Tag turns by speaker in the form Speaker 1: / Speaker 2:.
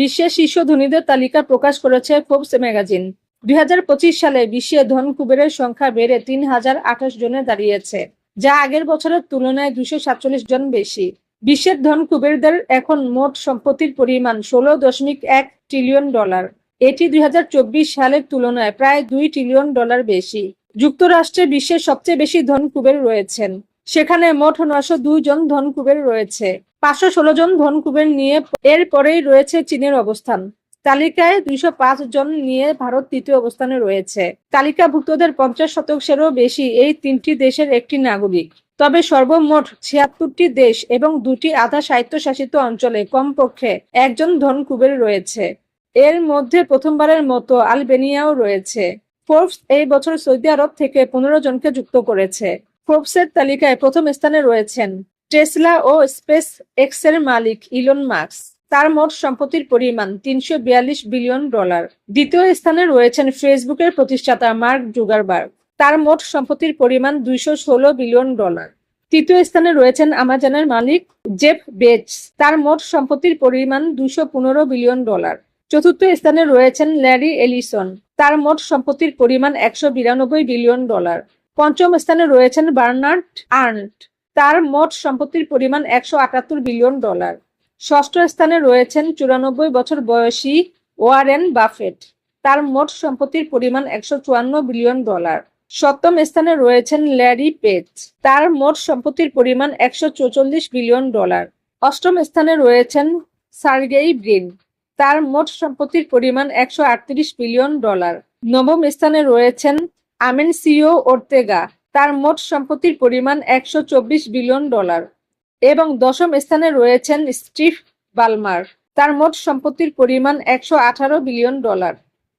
Speaker 1: বিশ্বের শীর্ষ ধনীদের তালিকা প্রকাশ করেছে ফোর্বস ম্যাগাজিন দুই হাজার পঁচিশ সালে বিশ্বে ধন কুবেরের সংখ্যা বেড়ে তিন হাজার আঠাশ জনে দাঁড়িয়েছে, যা আগের বছরের তুলনায় দুশো সাতচল্লিশ জন বেশি। বিশ্বের ধন কুবেরদের এখন মোট সম্পত্তির পরিমাণ ষোলো দশমিক এক ট্রিলিয়ন ডলার এটি দুই হাজার চব্বিশ সালের তুলনায় প্রায় দুই ট্রিলিয়ন ডলার বেশি। যুক্তরাষ্ট্রে বিশ্বের সবচেয়ে বেশি ধন কুবের রয়েছেন, সেখানে মোট নশো দুই জন ধন কুবের রয়েছে। পাঁচশো ষোলো জন ধন কুবের নিয়ে এর পরেই রয়েছে চীনের অবস্থান। তালিকায় দুইশো পাঁচ জন নিয়ে ভারত তৃতীয় অবস্থানে রয়েছে। তালিকাভুক্তদের পঞ্চাশ শতাংশেরও বেশি এই তিনটি দেশের একটি নাগরিক। তবে সর্বমোট ছিয়াত্তরটি দেশ এবং দুটি আধা স্বায়ত্তশাসিত অঞ্চলে কমপক্ষে একজন ধন কুবের রয়েছে। এর মধ্যে প্রথমবারের মতো আলবেনিয়াও রয়েছে। ফোর্বস এই বছর সৌদি আরব থেকে পনেরো জনকে যুক্ত করেছে। ফোর্বসের তালিকায় প্রথম স্থানে রয়েছেন টেসলা ও স্পেস এক্সের মালিক ইলন মার্কস। তার মোট সম্পত্তির পরিমাণ তিনশো বিয়াল্লিশ বিলিয়ন ডলার। দ্বিতীয় স্থানে রয়েছেন ফেসবুকের প্রতিষ্ঠাতা মার্ক জুগারবার্গ। তার মোট সম্পত্তির পরিমাণ দুইশো ষোলো বিলিয়ন ডলার। তৃতীয় স্থানে রয়েছেন আমাজনের মালিক জেফ বেটস তার মোট সম্পত্তির পরিমাণ দুশো পনেরো বিলিয়ন ডলার। চতুর্থ স্থানে রয়েছেন ল্যারি এলিসন। তার মোট সম্পত্তির পরিমাণ একশো বিরানব্বই বিলিয়ন ডলার। পঞ্চম স্থানে রয়েছেন বার্নার্ড আর্নট। তার মোট সম্পত্তির পরিমাণ একশো আটাত্তর বিলিয়ন ডলার। ষষ্ঠ স্থানে রয়েছেন চুরানব্বই বছর বয়সী ওয়ারেন বাফেট। তার মোট সম্পত্তির পরিমাণ একশো চুয়ান্ন বিলিয়ন ডলার। সপ্তম স্থানে রয়েছেন ল্যারি পেজ। তার মোট সম্পত্তির পরিমাণ একশো চৌচল্লিশ বিলিয়ন ডলার। অষ্টম স্থানে রয়েছেন সার্গেই ব্রিন। তার মোট সম্পত্তির পরিমাণ একশো আটত্রিশ বিলিয়ন ডলার। নবম স্থানে রয়েছেন আমেনসিও ওর্তেগা। তার মোট সম্পত্তির পরিমাণ একশো চব্বিশ বিলিয়ন ডলার এবং দশম স্থানে রয়েছেন স্টিভ বালমার। তার মোট সম্পত্তির পরিমাণ একশো আঠারো বিলিয়ন ডলার।